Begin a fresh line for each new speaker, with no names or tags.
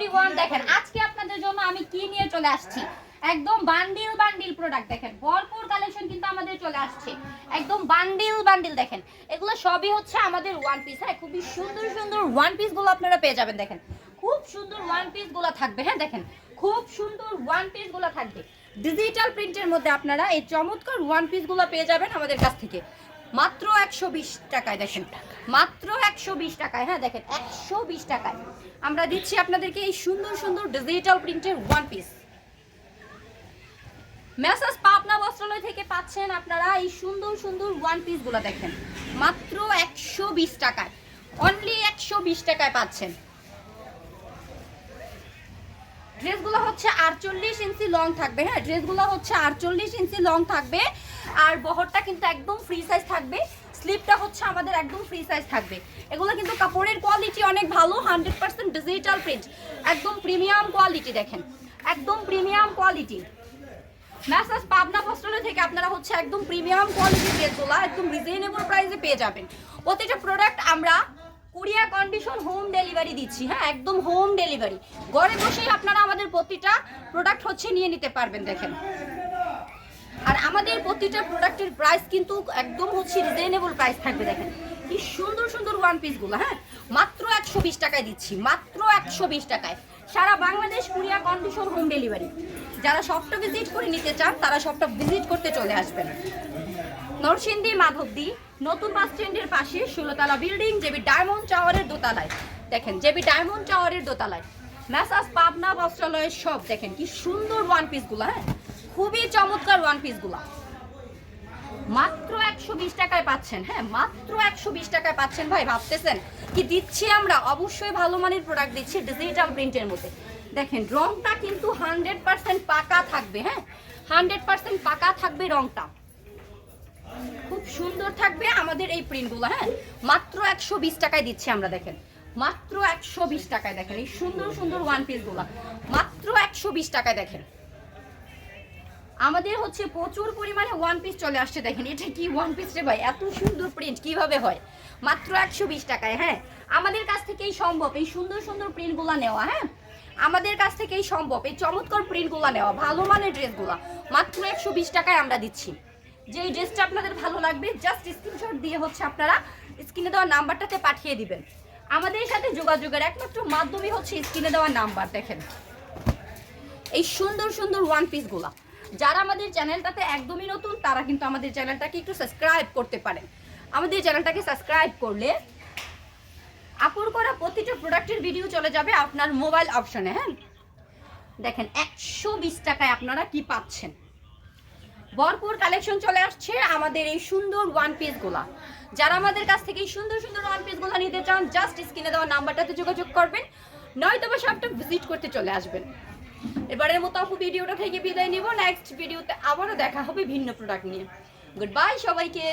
Everyone দেখেন, আজকে আপনাদের জন্য আমি কি নিয়ে চলে আসছি? একদম বান্ডিল বান্ডিল প্রোডাক্ট দেখেন, ভরপুর কালেকশন কিন্তু আমাদের চলে আসছে। একদম বান্ডিল বান্ডিল দেখেন, এগুলো সবই হচ্ছে আমাদের ওয়ান পিস হ্যাঁ খুবই সুন্দর সুন্দর ওয়ান পিসগুলো আপনারা পেয়ে যাবেন, দেখেন। খুব সুন্দর ওয়ান পিসগুলো থাকবে হ্যাঁ দেখেন, খুব সুন্দর ওয়ান পিসগুলো থাকবে। ডিজিটাল প্রিন্টের মধ্যে আপনারা এই চমৎকার ওয়ান পিসগুলো পেয়ে যাবেন আমাদের কাছ থেকে। মাত্র একশো বিশ টাকায় দেখেন। মাত্র একশো বিশ টাকায় হ্যাঁ দেখেন একশো বিশ টাকায়। আমরা দিচ্ছি আপনাদেরকে এই সুন্দর সুন্দর ডিজিটাল প্রিন্টের ওয়ান পিস মেসাজ পাবনা বস্ত্রালয় থেকে পাচ্ছেন আপনারা এই সুন্দর সুন্দর ওয়ান পিসগুলো দেখেন। মাত্র একশো বিশ টাকায়। অনলি একশো বিশ টাকায় পাচ্ছেন। ড্রেসগুলো হচ্ছে আটচল্লিশ ইঞ্চি লং থাকবে হ্যাঁ ড্রেসগুলো হচ্ছে আটচল্লিশ ইঞ্চি লং থাকবে। আর বহরটা কিন্তু একদম ফ্রি সাইজ থাকবে। স্লিপটা হচ্ছে আমাদের একদম ফ্রি সাইজ থাকবে। এগুলো কিন্তু কাপড়ের কোয়ালিটি অনেক ভালো হান্ড্রেড পার্সেন্ট ডিজিটাল প্রিন্ট একদম প্রিমিয়াম কোয়ালিটি দেখেন, একদম প্রিমিয়াম কোয়ালিটি ম্যাসাজ পাবনা বস্ত্রালয় থেকে আপনারা হচ্ছে একদম প্রিমিয়াম কোয়ালিটি ড্রেসগুলো একদম রিজনেবল প্রাইসে পেয়ে যাবেন। প্রতিটা প্রোডাক্ট আমরা কুরিয়ার কন্ডিশন হোম ডেলিভারি দিচ্ছি হ্যাঁ একদম হোম ডেলিভারি ঘরে বসেই আপনারা আমাদের প্রতিটা প্রোডাক্ট হচ্ছে নিয়ে নিতে পারবেন, দেখেন। আর আমাদের প্রতিটা প্রোডাক্টের প্রাইস কিন্তু একদম হচ্ছে রিজনেবল প্রাইস থাকবে, দেখেন। কি সুন্দর সুন্দর ওয়ান পিসগুলো হ্যাঁ? মাত্র একশো বিশ টাকায় দিচ্ছি, মাত্র একশো বিশ টাকায়। সারা Bangladesh courier condition home delivery যারা সবটা ভিজিট করে নিতে চান, তারা সবটা ভিজিট করতে চলে আসবেন। নরসিংদী, মাধবদী, নতুন বাস স্ট্যান্ডের পাশে ষোলোতলা বিল্ডিং জেবি ডায়মন্ড টাওয়ারের দোতলায়। দেখেন জেবি ডায়মন্ড টাওয়ারের দোতলায়। ম্যাসাজ পাবনা বস্ত্রালয়ের সব দেখেন, কি সুন্দর ওয়ান পিসগুলো হ্যাঁ? খুবই চমৎকার ওয়ান পিসগুলো মাত্র একশো বিশ টাকায় পাচ্ছেন হ্যাঁ মাত্র একশো বিশ টাকায় পাচ্ছেন ভাই, ভাবতেছেন কি দিচ্ছি আমরা? অবশ্যই ভালো মানের প্রোডাক্ট দিচ্ছি ডিজিটাল প্রিন্টের মধ্যে। দেখেন, রংটা কিন্তু হান্ড্রেড পার্সেন্ট পাকা থাকবে হ্যাঁ হান্ড্রেড পার্সেন্ট পাকা থাকবে রংটা। খুব সুন্দর থাকবে আমাদের এই প্রিন্টগুলো হ্যাঁ মাত্র একশো বিশ টাকায় দিচ্ছি আমরা, দেখেন। মাত্র একশো বিশ টাকায় দেখেন, এই সুন্দর সুন্দর ওয়ান পিসগুলো মাত্র একশো বিশ টাকায় দেখেন। আমাদের হচ্ছে প্রচুর পরিমাণে ওয়ান পিস চলে আসছে, দেখেন। এটা কি ওয়ান পিস রে ভাই? এত সুন্দর প্রিন্ট কীভাবে হয়? মাত্র একশো বিশ টাকায় হ্যাঁ? আমাদের কাছ থেকেই সম্ভব এই সুন্দর সুন্দর প্রিন্টগুলো নেওয়া হ্যাঁ? আমাদের কাছ থেকেই সম্ভব এই চমৎকার প্রিন্টগুলো নেওয়া, ভালো মানের ড্রেসগুলো। মাত্র একশো বিশ টাকায় আমরা দিচ্ছি। যে ড্রেসটা আপনাদের ভালো লাগবে জাস্ট স্ক্রিনশট দিয়ে হচ্ছে আপনারা স্ক্রিনে দেওয়া নাম্বারটাতে পাঠিয়ে দিবেন। আমাদের সাথে যোগাযোগের একমাত্র মাধ্যমই হচ্ছে স্ক্রিনে দেওয়া নাম্বার, দেখেন। এই সুন্দর সুন্দর ওয়ান পিসগুলা যারা আমাদের চ্যানেলটাতে একদমই নতুন, তারা কিন্তু আমাদের চ্যানেলটাকে একটু সাবস্ক্রাইব করতে পারেন। আমাদের চ্যানেলটাকে সাবস্ক্রাইব করলে আপুর করা প্রতিটা প্রোডাক্টের ভিডিও চলে যাবে আপনার মোবাইল অপশনে হ্যাঁ? দেখেন, একশো বিশ টাকায় আপনারা কি পাচ্ছেন? ভরপুর কালেকশন চলে আসছে আমাদের এই সুন্দর ওয়ান পিসগুলা যারা আমাদের কাছ থেকে এই সুন্দর সুন্দর ওয়ান পিসগুলো নিতে চান জাস্ট স্ক্রিনে দেওয়া নাম্বারটাতে যোগাযোগ করবেন নয়তো বা সবটা ভিজিট করতে চলে আসবেন। এবারের মতো আপু ভিডিওটা থেকে বিদায় নিব। নেক্সট ভিডিওতে আবারও দেখা হবে ভিন্ন প্রোডাক্ট নিয়ে। গুড বাই সবাইকে।